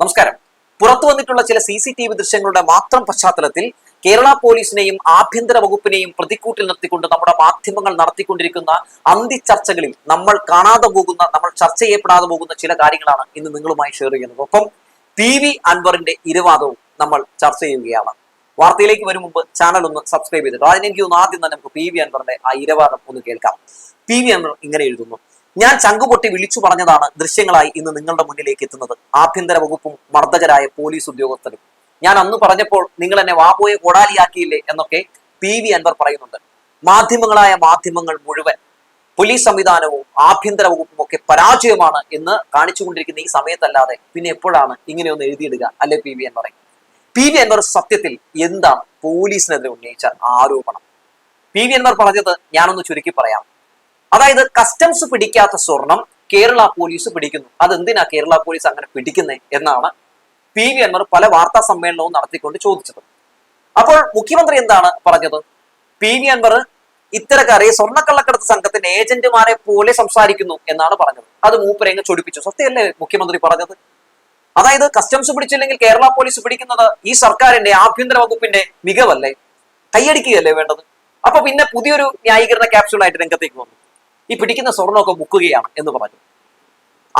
നമസ്കാരം. പുറത്തു വന്നിട്ടുള്ള ചില സി സി ടി വി ദൃശ്യങ്ങളുടെ മാത്രം പശ്ചാത്തലത്തിൽ കേരള പോലീസിനെയും ആഭ്യന്തര വകുപ്പിനെയും പ്രതിക്കൂട്ടിൽ നിർത്തിക്കൊണ്ട് നമ്മുടെ മാധ്യമങ്ങൾ നടത്തിക്കൊണ്ടിരിക്കുന്ന അന്തിച്ചർച്ചകളിൽ നമ്മൾ കാണാതെ പോകുന്ന നമ്മൾ ചർച്ച ചെയ്യപ്പെടാതെ പോകുന്ന ചില കാര്യങ്ങളാണ് ഇന്ന് നിങ്ങളുമായി ഷെയർ ചെയ്യുന്നത്. ഒപ്പം പി വി അൻവറിന്റെ ഇരുവാദവും നമ്മൾ ചർച്ച ചെയ്യുകയാണ്. വാർത്തയിലേക്ക് വരും മുമ്പ് ചാനൽ ഒന്ന് സബ്സ്ക്രൈബ് ചെയ്തിട്ട് അതിനെനിക്ക് ഒന്ന് ആദ്യം തന്നെ നമുക്ക് പി വി അൻവറിന്റെ ആ ഇരവാദം ഒന്ന് കേൾക്കാം. പി വി അൻവർ ഇങ്ങനെ എഴുതുന്നു. ഞാൻ ചങ്കുപൊട്ടി വിളിച്ചു പറഞ്ഞതാണ് ദൃശ്യങ്ങളായി ഇന്ന് നിങ്ങളുടെ മുന്നിലേക്ക് എത്തുന്നത്. ആഭ്യന്തര വകുപ്പും മർദ്ദകരായ പോലീസ് ഉദ്യോഗസ്ഥരും. ഞാൻ അന്ന് പറഞ്ഞപ്പോൾ നിങ്ങൾ എന്നെ വാബോയെ കൊടാലിയാക്കിയില്ലേ എന്നൊക്കെ പി വി അൻവർ പറയുന്നുണ്ട്. മാധ്യമങ്ങളായ മാധ്യമങ്ങൾ മുഴുവൻ പോലീസ് സംവിധാനവും ആഭ്യന്തര വകുപ്പും ഒക്കെ പരാജയമാണ് എന്ന് കാണിച്ചുകൊണ്ടിരിക്കുന്ന ഈ സമയത്തല്ലാതെ പിന്നെ എപ്പോഴാണ് ഇങ്ങനെയൊന്ന് എഴുതിയിടുക അല്ലെ P V Anvar P V Anvar സത്യത്തിൽ എന്താണ് പോലീസിനെതിരെ ഉന്നയിച്ച ആരോപണം? പി വി അൻവർ പറഞ്ഞത് ഞാനൊന്ന് ചുരുക്കി പറയാം. അതായത് കസ്റ്റംസ് പിടിക്കാത്ത സ്വർണം കേരള പോലീസ് പിടിക്കുന്നു. അതെന്തിനാ കേരള പോലീസ് അങ്ങനെ പിടിക്കുന്നത് എന്നാണ് പി വി അൻവർ പല വാർത്താ സമ്മേളനവും നടത്തിക്കൊണ്ട് ചോദിച്ചത്. അപ്പോൾ മുഖ്യമന്ത്രി എന്താണ് പറഞ്ഞത്? പി വി അൻവർ ഇത്തരക്കാരെ സ്വർണക്കള്ളക്കടത്ത് സംഘത്തിന്റെ ഏജന്റുമാരെ പോലെ സംസാരിക്കുന്നു എന്നാണ് പറഞ്ഞത്. അത് മൂപ്പരങ്ങ് ചൊടിപ്പിച്ചു. സത്യമല്ലേ മുഖ്യമന്ത്രി പറഞ്ഞത്? അതായത് കസ്റ്റംസ് പിടിച്ചില്ലെങ്കിൽ കേരള പോലീസ് പിടിക്കുന്നത് ഈ സർക്കാരിന്റെ ആഭ്യന്തര വകുപ്പിന്റെ മികവല്ലേ? കൈയടിക്കുകയല്ലേ വേണ്ടത്? അപ്പൊ പിന്നെ പുതിയൊരു ന്യായീകരണ ക്യാപ്സ്യൂളായിട്ട് രംഗത്തേക്ക് വന്നു. ഈ പിടിക്കുന്ന സ്വർണമൊക്കെ മുക്കുകയാണ് എന്ന് പറഞ്ഞു.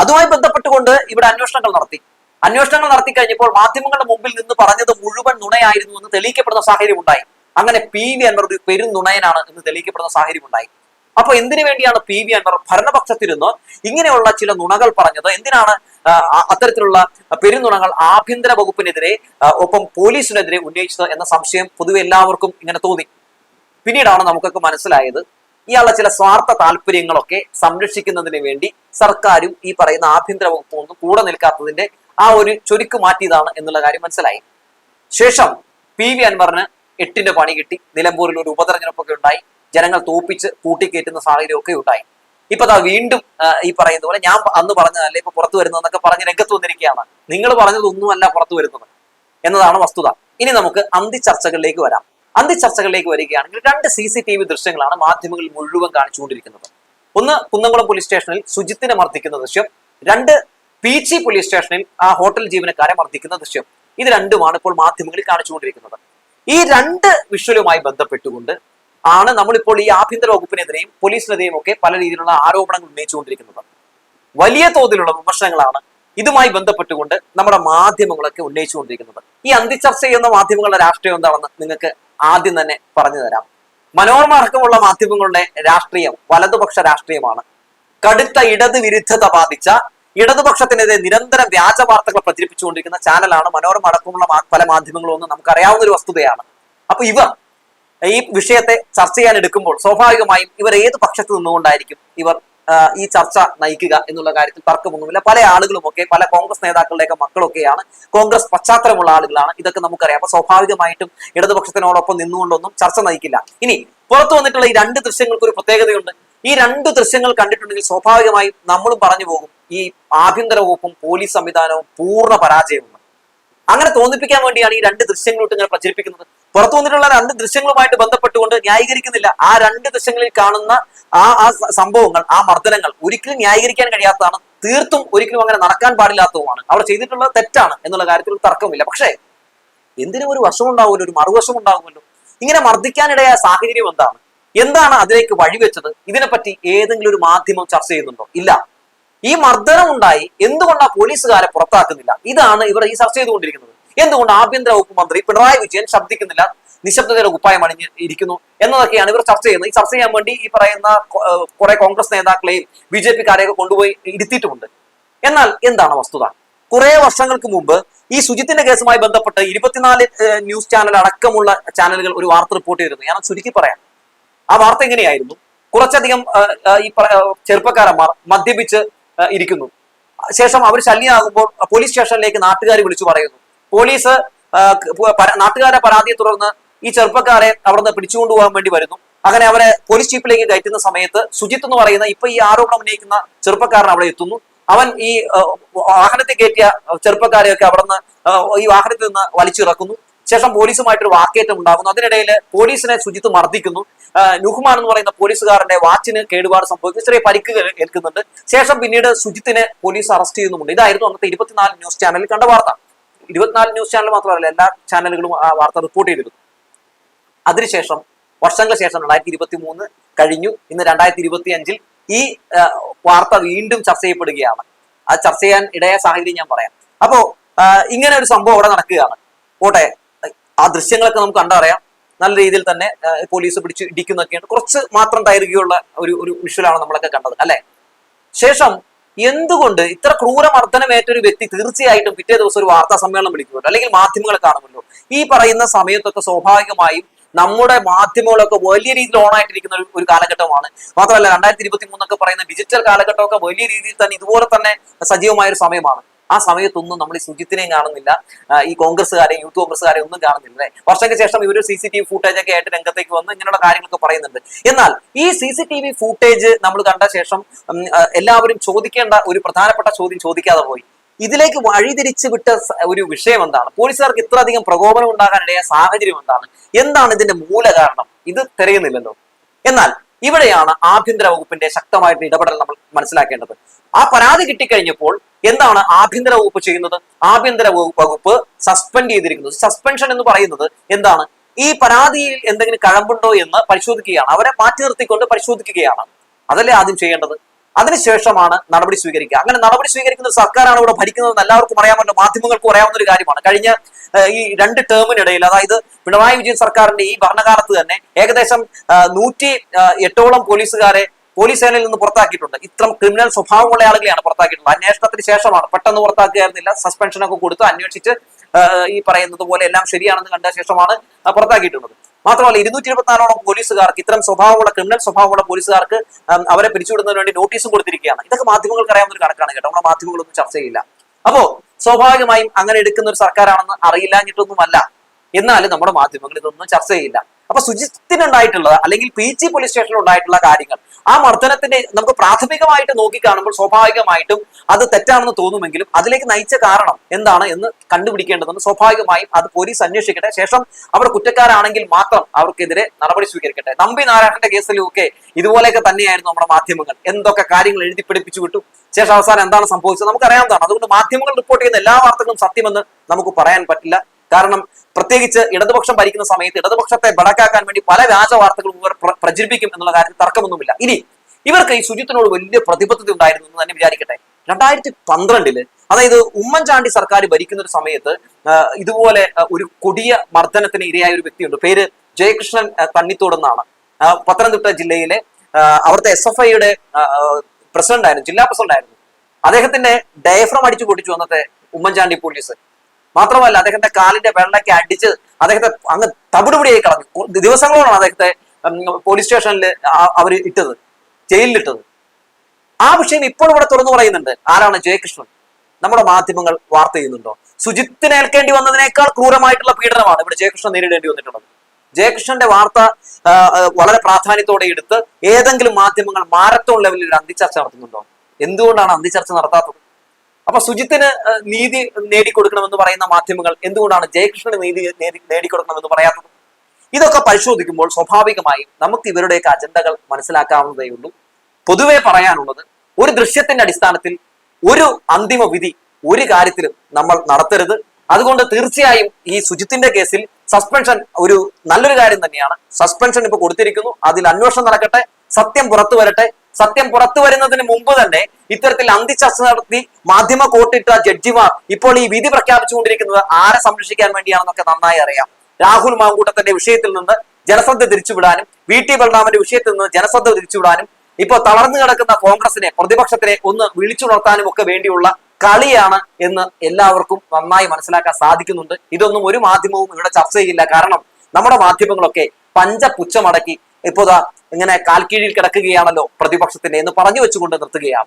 അതുമായി ബന്ധപ്പെട്ടുകൊണ്ട് ഇവിടെ അന്വേഷണങ്ങൾ നടത്തി. അന്വേഷണങ്ങൾ നടത്തി കഴിഞ്ഞപ്പോൾ മാധ്യമങ്ങളുടെ മുമ്പിൽ നിന്ന് പറഞ്ഞത് മുഴുവൻ നുണയായിരുന്നു എന്ന് തെളിയിക്കപ്പെടുന്ന സാഹചര്യം ഉണ്ടായി. അങ്ങനെ പി വി അൻവർ ഒരു പെരും നുണയനാണ് എന്ന് തെളിയിക്കപ്പെടുന്ന സാഹചര്യം ഉണ്ടായി. അപ്പൊ എന്തിനു വേണ്ടിയാണ് പി വി അൻവർ ഭരണപക്ഷത്തിരുന്ന് ഇങ്ങനെയുള്ള ചില നുണകൾ പറഞ്ഞത്? എന്തിനാണ് അത്തരത്തിലുള്ള പെരുന്നുണകൾ ആഭ്യന്തര വകുപ്പിനെതിരെ ഒപ്പം പോലീസിനെതിരെ ഉന്നയിച്ചത് എന്ന സംശയം പൊതുവെ എല്ലാവർക്കും ഇങ്ങനെ തോന്നി. പിന്നീടാണ് നമുക്കൊക്കെ മനസ്സിലായത് ഇയാളുടെ ചില സ്വാർത്ഥ താല്പര്യങ്ങളൊക്കെ സംരക്ഷിക്കുന്നതിന് വേണ്ടി സർക്കാരും ഈ പറയുന്ന ആഭ്യന്തര വകുപ്പും ഒന്നും കൂടെ നിൽക്കാത്തതിന്റെ ആ ഒരു ചൊരുക്ക് മാറ്റിയതാണ് എന്നുള്ള കാര്യം മനസ്സിലായി. ശേഷം പി വി അൻവറിന് എട്ടിന്റെ പണി കിട്ടി. നിലമ്പൂരിൽ ഒരു ഉപതെരഞ്ഞെടുപ്പൊക്കെ ഉണ്ടായി. ജനങ്ങൾ തോപ്പിച്ച് കൂട്ടിക്കയറ്റുന്ന സാഹചര്യമൊക്കെ ഉണ്ടായി. ഇപ്പൊ അതാ വീണ്ടും ഈ പറയുന്ന പോലെ ഞാൻ അന്ന് പറഞ്ഞതല്ലേ ഇപ്പൊ പുറത്തു വരുന്നതെന്നൊക്കെ പറഞ്ഞ് രംഗത്ത് വന്നിരിക്കുകയാണ്. നിങ്ങൾ പറഞ്ഞതൊന്നുമല്ല പുറത്തു വരുന്നത് എന്നതാണ് വസ്തുത. ഇനി നമുക്ക് അന്തി ചർച്ചകളിലേക്ക് വരാം. അന്തിച്ചർച്ചകളിലേക്ക് വരികയാണെങ്കിൽ രണ്ട് സി സി ടി വി ദൃശ്യങ്ങളാണ് മാധ്യമങ്ങളിൽ മുഴുവൻ കാണിച്ചുകൊണ്ടിരിക്കുന്നത്. ഒന്ന് കുന്നംകുളം പോലീസ് സ്റ്റേഷനിൽ സുജിത്തിനെ മർദ്ദിക്കുന്ന ദൃശ്യം രണ്ട് പീച്ചി പോലീസ് സ്റ്റേഷനിൽ ആ ഹോട്ടൽ ജീവനക്കാരെ മർദ്ദിക്കുന്ന ദൃശ്യം. ഇത് രണ്ടുമാണ് ഇപ്പോൾ മാധ്യമങ്ങളിൽ കാണിച്ചുകൊണ്ടിരിക്കുന്നത്. ഈ രണ്ട് വിഷ്വലുമായി ബന്ധപ്പെട്ടുകൊണ്ട് ആണ് നമ്മളിപ്പോൾ ഈ ആഭ്യന്തര വകുപ്പിനെതിരെയും പോലീസിനെതിരെയും ഒക്കെ പല രീതിയിലുള്ള ആരോപണങ്ങൾ ഉന്നയിച്ചുകൊണ്ടിരിക്കുന്നത്. വലിയ തോതിലുള്ള വിമർശനങ്ങളാണ് ഇതുമായി ബന്ധപ്പെട്ടുകൊണ്ട് നമ്മുടെ മാധ്യമങ്ങളൊക്കെ ഉന്നയിച്ചുകൊണ്ടിരിക്കുന്നത്. ഈ അന്തിച്ചർച്ച ചെയ്യുന്ന മാധ്യമങ്ങളുടെ രാഷ്ട്രീയം എന്താണെന്ന് നിങ്ങൾക്ക് ആദ്യം തന്നെ പറഞ്ഞു തരാം. മനോരമ അടക്കമുള്ള മാധ്യമങ്ങളുടെ രാഷ്ട്രീയം വലതുപക്ഷ രാഷ്ട്രീയമാണ്. കടുത്ത ഇടത് വിരുദ്ധത ബാധിച്ച ഇടതുപക്ഷത്തിനെതിരെ നിരന്തരം വ്യാജ വാർത്തകൾ പ്രചരിപ്പിച്ചുകൊണ്ടിരിക്കുന്ന ചാനലാണ് മനോരമ അടക്കമുള്ള പല മാധ്യമങ്ങളും എന്ന് നമുക്കറിയാവുന്ന ഒരു വസ്തുതയാണ്. അപ്പൊ ഇവർ ഈ വിഷയത്തെ ചർച്ച ചെയ്യാൻ എടുക്കുമ്പോൾ സ്വാഭാവികമായും ഇവർ ഏത് പക്ഷത്ത് നിന്നുകൊണ്ടായിരിക്കും ഇവർ ഈ ചർച്ച നയിക്കുക എന്നുള്ള കാര്യത്തിൽ തർക്കമൊന്നുമില്ല. പല ആളുകളുമൊക്കെ പല കോൺഗ്രസ് നേതാക്കളുടെയൊക്കെ മക്കളൊക്കെയാണ് കോൺഗ്രസ് പശ്ചാത്തലമുള്ള ആളുകളാണ്. ഇതൊക്കെ നമുക്കറിയാം. അപ്പൊ സ്വാഭാവികമായിട്ടും ഇടതുപക്ഷത്തിനോടൊപ്പം നിന്നുകൊണ്ടൊന്നും ചർച്ച നയിക്കില്ല. ഇനി പുറത്തു വന്നിട്ടുള്ള ഈ രണ്ട് ദൃശ്യങ്ങൾക്ക് ഒരു പ്രത്യേകതയുണ്ട്. ഈ രണ്ട് ദൃശ്യങ്ങൾ കണ്ടിട്ടുണ്ടെങ്കിൽ സ്വാഭാവികമായും നമ്മളും പറഞ്ഞു പോകും. ഈ ആഭ്യന്തര വകുപ്പും പോലീസ് സംവിധാനവും പൂർണ പരാജയമാണ് അങ്ങനെ തോന്നിപ്പിക്കാൻ വേണ്ടിയാണ് ഈ രണ്ട് ദൃശ്യങ്ങളോട്ട് ഇങ്ങനെ പ്രചരിപ്പിക്കുന്നത്. പുറത്തു വന്നിട്ടുള്ള രണ്ട് ദൃശ്യങ്ങളുമായിട്ട് ബന്ധപ്പെട്ടുകൊണ്ട് ന്യായീകരിക്കുന്നില്ല. ആ രണ്ട് ദൃശ്യങ്ങളിൽ കാണുന്ന ആ ആ സംഭവങ്ങൾ ആ മർദ്ദനങ്ങൾ ഒരിക്കലും ന്യായീകരിക്കാൻ കഴിയാത്തതാണ്. തീർത്തും ഒരിക്കലും അങ്ങനെ നടക്കാൻ പാടില്ലാത്തതുമാണ്. അവർ ചെയ്തിട്ടുള്ള തെറ്റാണ് എന്നുള്ള കാര്യത്തിൽ തർക്കമില്ല പക്ഷേ എന്തിനും ഒരു വശം ഉണ്ടാവുമല്ലോ ഒരു മറുവശം ഉണ്ടാകുമല്ലോ ഇങ്ങനെ മർദ്ദിക്കാനിടയായ സാഹചര്യം എന്താണ്? എന്താണ് അതിലേക്ക് വഴിവെച്ചത്? ഇതിനെപ്പറ്റി ഏതെങ്കിലും ഒരു മാധ്യമം ചർച്ച ചെയ്യുന്നുണ്ടോ? ഇല്ല. ഈ മർദ്ദനം ഉണ്ടായി എന്തുകൊണ്ടാണ് പോലീസുകാരെ പുറത്താക്കുന്നില്ല? ഇതാണ് ഇവർ ഈ ചർച്ച ചെയ്തുകൊണ്ടിരിക്കുന്നത്. എന്തുകൊണ്ട് ആഭ്യന്തര വകുപ്പ് മന്ത്രി പിണറായി വിജയൻ ശബ്ദിക്കുന്നില്ല? നിശബ്ദതയുടെ കുപ്പായം അണിഞ്ഞ് ഇരിക്കുന്നു. എന്നതൊക്കെയാണ് ഇവർ ചർച്ച ചെയ്യുന്നത്. ഈ ചർച്ച ചെയ്യാൻ വേണ്ടി ഈ പറയുന്ന കുറെ കോൺഗ്രസ് നേതാക്കളെയും ബി ജെ പിക്കാരെയൊക്കെ കൊണ്ടുപോയി ഇരുത്തിയിട്ടുമുണ്ട്. എന്നാൽ എന്താണ് വസ്തുത? കുറെ വർഷങ്ങൾക്ക് മുമ്പ് ഈ സുജിത്തിന്റെ കേസുമായി ബന്ധപ്പെട്ട് ഇരുപത്തിനാല് ന്യൂസ് ചാനൽ അടക്കമുള്ള ചാനലുകൾ ഒരു വാർത്ത റിപ്പോർട്ട് ചെയ്തിരുന്നു. ഞാൻ ചുരുക്കി പറയാം. ആ വാർത്ത എങ്ങനെയായിരുന്നു? കുറച്ചധികം ഈ ചെറുപ്പക്കാരന്മാർ മദ്യപിച്ച് ഇരിക്കുന്നു. ശേഷം അവർ ശല്യമാകുമ്പോൾ പോലീസ് സ്റ്റേഷനിലേക്ക് നാട്ടുകാർ വിളിച്ചു പറയുന്നു. പോലീസ് നാട്ടുകാരെ പരാതിയെ തുടർന്ന് ഈ ചെറുപ്പക്കാരെ അവിടുന്ന് പിടിച്ചുകൊണ്ടുപോകാൻ വേണ്ടി വരുന്നു. അങ്ങനെ അവരെ പോലീസ് ജീപ്പിലേക്ക് കയറ്റുന്ന സമയത്ത് സുജിത്ത് എന്ന് പറയുന്ന ഇപ്പൊ ഈ ആരോപണം ഉന്നയിക്കുന്ന ചെറുപ്പക്കാരൻ അവിടെ എത്തുന്നു. അവൻ ഈ വാഹനത്തിൽ കയറ്റിയ ചെറുപ്പക്കാരെയൊക്കെ അവിടുന്ന് ഈ വാഹനത്തിൽ നിന്ന് വലിച്ചിറക്കുന്നു. ശേഷം പോലീസുമായിട്ടൊരു വാക്കേറ്റം ഉണ്ടാകുന്നു. അതിനിടയിൽ പോലീസിനെ സുജിത്ത് മർദ്ദിക്കുന്നു. നുഹ്മാൻ എന്ന് പറയുന്ന പോലീസുകാരന്റെ വാച്ചിന് കേടുപാട് സംഭവിക്കുന്നു. ചെറിയ പരിക്ക് ഏൽക്കുന്നുണ്ട്. ശേഷം പിന്നീട് സുജിത്തിനെ പോലീസ് അറസ്റ്റ് ചെയ്യുന്നുമുണ്ട്. ഇതായിരുന്നു അന്നത്തെ ഇരുപത്തിനാല് ന്യൂസ് ചാനലിൽ കണ്ട വാർത്ത. ഇരുപത്തിനാല് ന്യൂസ് ചാനൽ മാത്രമല്ല എല്ലാ ചാനലുകളും ആ വാർത്ത റിപ്പോർട്ട് ചെയ്തിരുന്നു. അതിനുശേഷം വർഷങ്ങൾക്ക് ശേഷം രണ്ടായിരത്തി ഇരുപത്തി മൂന്ന് കഴിഞ്ഞു. ഇന്ന് രണ്ടായിരത്തി ഇരുപത്തി അഞ്ചിൽ ഈ വാർത്ത വീണ്ടും ചർച്ച ചെയ്യപ്പെടുകയാണ്. അത് ചർച്ച ചെയ്യാൻ ഇടയ സാഹചര്യം ഞാൻ പറയാം. അപ്പോ ഇങ്ങനെ ഒരു സംഭവം അവിടെ നടക്കുകയാണ്. പോട്ടെ ആ ദൃശ്യങ്ങളൊക്കെ നമുക്ക് കണ്ടറിയാം. നല്ല രീതിയിൽ തന്നെ പോലീസ് പിടിച്ച് ഇടിക്കുന്നൊക്കെയാണ് കുറച്ച് മാത്രം ദൈർഘ്യമുള്ള ഒരു ഒരു വിഷ്വലാണ് നമ്മളൊക്കെ കണ്ടത് അല്ലെ? ശേഷം എന്തുകൊണ്ട് ഇത്ര ക്രൂരമർദ്ദനമേറ്റ ഒരു വ്യക്തി തീർച്ചയായിട്ടും പിറ്റേ ദിവസം ഒരു വാർത്താ സമ്മേളനം വിളിക്കുമല്ലോ അല്ലെങ്കിൽ മാധ്യമങ്ങളെ കാണുമല്ലോ? ഈ പറയുന്ന സമയത്തൊക്കെ സ്വാഭാവികമായും നമ്മുടെ മാധ്യമങ്ങളൊക്കെ വലിയ രീതിയിൽ ഒരു- ഒരു കാലഘട്ടമാണ്. മാത്രമല്ല രണ്ടായിരത്തി ഇരുപത്തി മൂന്നൊക്കെ പറയുന്ന ഡിജിറ്റൽ കാലഘട്ടമൊക്കെ വലിയ രീതിയിൽ തന്നെ ഇതുപോലെ തന്നെ സജീവമായ ഒരു സമയമാണ്. ആ സമയത്തൊന്നും നമ്മൾ ഈ സുജിത്തിനെയും കാണുന്നില്ല. ഈ കോൺഗ്രസ്സുകാരെയും യൂത്ത് കോൺഗ്രസ്സുകാരെയും ഒന്നും കാണുന്നില്ല അല്ലേ? വർഷങ്ങൾക്ക് ശേഷം ഇവർ C C T V footage ഒക്കെ ആയിട്ട് രംഗത്തേക്ക് വന്ന് ഇങ്ങനെയുള്ള കാര്യങ്ങളൊക്കെ പറയുന്നുണ്ട്. എന്നാൽ ഈ C C T V footage നമ്മൾ കണ്ട ശേഷം എല്ലാവരും ചോദിക്കേണ്ട ഒരു പ്രധാനപ്പെട്ട ചോദ്യം ചോദിക്കാതെ പോയി. ഇതിലേക്ക് വഴിതിരിച്ചു വിട്ട ഒരു വിഷയം എന്താണ്? പോലീസുകാർക്ക് ഇത്ര അധികം പ്രകോപനം ഉണ്ടാകാനിടയ സാഹചര്യം എന്താണ്? എന്താണ് ഇതിന്റെ മൂല കാരണം ഇത് തിരയുന്നില്ലല്ലോ. എന്നാൽ ഇവിടെയാണ് ആഭ്യന്തര വകുപ്പിന്റെ ശക്തമായിട്ട് ഇടപെടൽ നമ്മൾ മനസ്സിലാക്കേണ്ടത്. ആ പരാതി കിട്ടിക്കഴിഞ്ഞപ്പോൾ എന്താണ് ആഭ്യന്തര വകുപ്പ് ചെയ്യുന്നത്? ആഭ്യന്തര വകു- വകുപ്പ് സസ്പെൻഡ് ചെയ്തിരിക്കുന്നത് സസ്പെൻഷൻ എന്ന് പറയുന്നത് എന്താണ്? ഈ പരാതിയിൽ എന്തെങ്കിലും കഴമ്പുണ്ടോ എന്ന് പരിശോധിക്കുകയാണ്. അവരെ മാറ്റി നിർത്തിക്കൊണ്ട് പരിശോധിക്കുകയാണ്. അതല്ലേ ആദ്യം ചെയ്യേണ്ടത്? അതിനുശേഷമാണ് നടപടി സ്വീകരിക്കുക. അങ്ങനെ നടപടി സ്വീകരിക്കുന്ന സർക്കാരാണ് ഇവിടെ ഭരിക്കുന്നത് എല്ലാവർക്കും അറിയാമല്ലോ. മാധ്യമങ്ങൾക്കും അറിയാവുന്ന ഒരു കാര്യമാണ്. കഴിഞ്ഞ ഈ രണ്ട് ടേമിനിടയിൽ അതായത് പിണറായി വിജയൻ സർക്കാരിന്റെ ഈ ഭരണകാലത്ത് തന്നെ ഏകദേശം നൂറ്റി എട്ടോളം പോലീസുകാരെ പോലീസ് സേനയിൽ നിന്ന് പുറത്താക്കിയിട്ടുണ്ട്. ഇത്തരം ക്രിമിനൽ സ്വഭാവമുള്ള ആളുകളെയാണ് പുറത്താക്കിയിട്ടുള്ളത്. അന്വേഷണത്തിന് ശേഷമാണ്. പെട്ടെന്ന് പുറത്താക്കുകയായിരുന്നില്ല. സസ്പെൻഷനൊക്കെ കൊടുത്ത് അന്വേഷിച്ച് ഈ പറയുന്നത് പോലെ എല്ലാം ശരിയാണെന്ന് കണ്ട ശേഷമാണ് പുറത്താക്കിയിട്ടുള്ളത്. മാത്രമല്ല ഇരുന്നൂറ്റി ഇരുപത്തിനാലോളം പോലീസുകാർക്ക് ഇത്തരം സ്വഭാവമുള്ള ക്രിമിനൽ സ്വഭാവമുള്ള പോലീസുകാർക്ക് അവരെ പിരിച്ചുവിടുന്നതിന് വേണ്ടി നോട്ടീസും കൊടുത്തിരിക്കുകയാണ്. ഇതൊക്കെ മാധ്യമങ്ങൾക്ക് അറിയാവുന്ന ഒരു കണക്കാണ് കേട്ടോ. നമ്മുടെ മാധ്യമങ്ങളൊന്നും ചർച്ച ചെയ്യില്ല. അപ്പോ സ്വാഭാവികമായും അങ്ങനെ എടുക്കുന്ന ഒരു സർക്കാരാണെന്ന് അറിയില്ലാഞ്ഞിട്ടൊന്നുമല്ല. എന്നാലും നമ്മുടെ മാധ്യമങ്ങൾ ഇതൊന്നും ചർച്ച ചെയ്യില്ല. അപ്പൊ ശുചിത്വത്തിനുണ്ടായിട്ടുള്ള അല്ലെങ്കിൽ പി ജി പോലീസ് സ്റ്റേഷനിൽ ഉണ്ടായിട്ടുള്ള കാര്യങ്ങൾ ആ മർദ്ദനത്തിന്റെ നമുക്ക് പ്രാഥമികമായിട്ട് നോക്കിക്കാണുമ്പോൾ സ്വാഭാവികമായിട്ടും അത് തെറ്റാണെന്ന് തോന്നുമെങ്കിലും അതിലേക്ക് നയിച്ച കാരണം എന്താണ് എന്ന് കണ്ടുപിടിക്കേണ്ടതെന്ന് സ്വാഭാവികമായും അത് പോലീസ് അന്വേഷിക്കട്ടെ. ശേഷം അവർ കുറ്റക്കാരാണെങ്കിൽ മാത്രം അവർക്കെതിരെ നടപടി സ്വീകരിക്കട്ടെ. നമ്പി നാരായണന്റെ കേസിലും ഒക്കെ ഇതുപോലെയൊക്കെ തന്നെയായിരുന്നു നമ്മുടെ മാധ്യമങ്ങൾ. എന്തൊക്കെ കാര്യങ്ങൾ എഴുതി പിടിപ്പിച്ചു വിട്ടു. ശേഷം അവസാനം എന്താണ് സംഭവിച്ചത്? നമുക്കറിയാവുന്നതാണ്. അതുകൊണ്ട് മാധ്യമങ്ങൾ റിപ്പോർട്ട് ചെയ്യുന്ന എല്ലാ വാർത്തകളും സത്യമെന്ന് നമുക്ക് പറയാൻ പറ്റില്ല. കാരണം പ്രത്യേകിച്ച് ഇടതുപക്ഷം ഭരിക്കുന്ന സമയത്ത് ഇടതുപക്ഷത്തെ ബടക്കാക്കാൻ വേണ്ടി പല വ്യാജ വാർത്തകളും ഇവർ പ്രചരിപ്പിക്കും എന്നുള്ള കാര്യത്തിൽ തർക്കമൊന്നുമില്ല. ഇനി ഇവർക്ക് ഈ ശുചിത്വനോട് വലിയ പ്രതിബദ്ധത ഉണ്ടായിരുന്നു എന്ന് തന്നെ വിചാരിക്കട്ടെ. രണ്ടായിരത്തി പന്ത്രണ്ടിൽ അതായത് ഉമ്മൻചാണ്ടി സർക്കാർ ഭരിക്കുന്ന ഒരു സമയത്ത് ഇതുപോലെ ഒരു കൊടിയ മർദ്ദനത്തിന് ഇരയായ ഒരു വ്യക്തിയുണ്ട്. പേര് ജയകൃഷ്ണൻ തണ്ണിത്തോട് എന്നാണ് പത്തനംതിട്ട ജില്ലയിലെ അവിടുത്തെ എസ് എഫ് ഐയുടെ പ്രസിഡന്റ് ആയിരുന്നു ജില്ലാ പ്രസിഡന്റ് ആയിരുന്നു അദ്ദേഹത്തിന്റെ ഡയഫ്രം അടിച്ചു പൊട്ടിച്ചു അന്നത്തെ ഉമ്മൻചാണ്ടി പോലീസ്. മാത്രമല്ല അദ്ദേഹത്തെ കാലിന്റെ വെള്ളയ്ക്ക് അടിച്ച് അദ്ദേഹത്തെ അങ്ങ് തവിടുപിടിയായി കളഞ്ഞു. ദിവസങ്ങളോടാണ് അദ്ദേഹത്തെ പോലീസ് സ്റ്റേഷനിൽ അവർ ഇട്ടത് ജയിലിലിട്ടത്. ആ വിഷയം ഇപ്പോൾ ഇവിടെ തുറന്നു പറയുന്നുണ്ട്. ആരാണ് ജയകൃഷ്ണൻ? നമ്മുടെ മാധ്യമങ്ങൾ വാർത്ത ചെയ്യുന്നുണ്ടോ? സുജിത്തിന് ഏൽക്കേണ്ടി വന്നതിനേക്കാൾ ക്രൂരമായിട്ടുള്ള പീഡനമാണ് ഇവിടെ ജയകൃഷ്ണൻ നേരിടേണ്ടി വന്നിട്ടുള്ളത്. ജയകൃഷ്ണന്റെ വാർത്ത വളരെ പ്രാധാന്യത്തോടെ എടുത്ത് ഏതെങ്കിലും മാധ്യമങ്ങൾ മാരത്തോൺ ലെവലിൽ അന്തിച്ചർച്ച നടത്തുന്നുണ്ടോ? എന്തുകൊണ്ടാണ് അന്തിച്ചർച്ച നടത്താത്തത്? അപ്പൊ സുജിത്തിന് നീതി നേടിക്കൊടുക്കണമെന്ന് പറയുന്ന മാധ്യമങ്ങൾ എന്തുകൊണ്ടാണ് ജയകൃഷ്ണന് നീതി നേടി നേടിക്കൊടുക്കണമെന്ന് പറയാത്തത്? ഇതൊക്കെ പരിശോധിക്കുമ്പോൾ സ്വാഭാവികമായും നമുക്ക് ഇവരുടെയൊക്കെ അജണ്ടകൾ മനസ്സിലാക്കാവുന്നതേ ഉള്ളൂ. പൊതുവെ പറയാനുള്ളത് ഒരു ദൃശ്യത്തിന്റെ അടിസ്ഥാനത്തിൽ ഒരു അന്തിമ വിധി ഒരു കാര്യത്തിലും നമ്മൾ നടത്തരുത്. അതുകൊണ്ട് തീർച്ചയായും ഈ സുജിത്തിന്റെ കേസിൽ സസ്പെൻഷൻ ഒരു നല്ലൊരു കാര്യം തന്നെയാണ്. സസ്പെൻഷൻ ഇപ്പൊ കൊടുത്തിരിക്കുന്നു. അതിൽ അന്വേഷണം നടക്കട്ടെ. സത്യം പുറത്തു വരട്ടെ. സത്യം പുറത്തു വരുന്നതിന് മുമ്പ് തന്നെ ഇത്തരത്തിൽ അന്തിച്ചർച്ച നടത്തി മാധ്യമ കോട്ടിട്ട ജഡ്ജിമാർ ഇപ്പോൾ ഈ വിധി പ്രഖ്യാപിച്ചുകൊണ്ടിരിക്കുന്നത് ആരെ സംരക്ഷിക്കാൻ വേണ്ടിയാണെന്നൊക്കെ നന്നായി അറിയാം. രാഹുൽ മാങ്കൂട്ടത്തിന്റെ വിഷയത്തിൽ നിന്ന് ജനശ്രദ്ധ തിരിച്ചുവിടാനും വി ടി ബൽറാമിന്റെ വിഷയത്തിൽ നിന്ന് ജനശ്രദ്ധ തിരിച്ചുവിടാനും ഇപ്പോൾ തളർന്നു കിടക്കുന്ന കോൺഗ്രസിനെ പ്രതിപക്ഷത്തിനെ ഒന്ന് വിളിച്ചുണർത്താനും ഒക്കെ വേണ്ടിയുള്ള കളിയാണ് എന്ന് എല്ലാവർക്കും നന്നായി മനസ്സിലാക്കാൻ സാധിക്കുന്നുണ്ട്. ഇതൊന്നും ഒരു മാധ്യമവും ഇവിടെ ചർച്ച ചെയ്യില്ല. കാരണം നമ്മുടെ മാധ്യമങ്ങളൊക്കെ പഞ്ചപുച്ഛമടക്കി ഇപ്പോ ഇങ്ങനെ കാൽക്കീഴിൽ കിടക്കുകയാണല്ലോ പ്രതിപക്ഷത്തിന്റെ എന്ന് പറഞ്ഞു വെച്ചുകൊണ്ട് നിർത്തുകയാണ്.